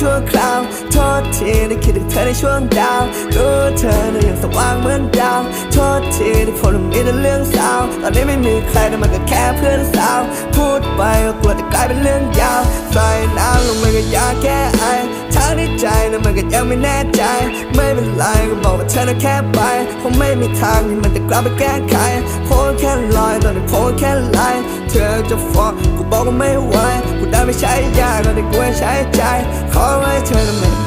ชั่วคราว โทษทีที่คิดถึงเธอในช่วงดาวรู้ว่าเธอนั้นยังสว่างเหมือนดาว โทษทีที่ผมต้มีแต่เรื่องเศร้าตอนนี้ไม่มีใครแต่มันก็แค่เพื่อนสาว พูดไปก็กลัวจะกลายเป็นเรื่องยาวใส่น้ำลงไปก็ยากแค่ไอทั้งที่ใจนั้นมันก็ยังไม่แน่ใจ ไม่เป็นไรก็บอกว่าเธอน่ะแค่ไปคงไม่มีทางที่มันจะกลับไปแก้ไขโพสแค่ลอยตอนนี้โพสแค่ไลน์เธอจะฟ้องกูบอกว่าไม่ไหว กูได้ไม่ใ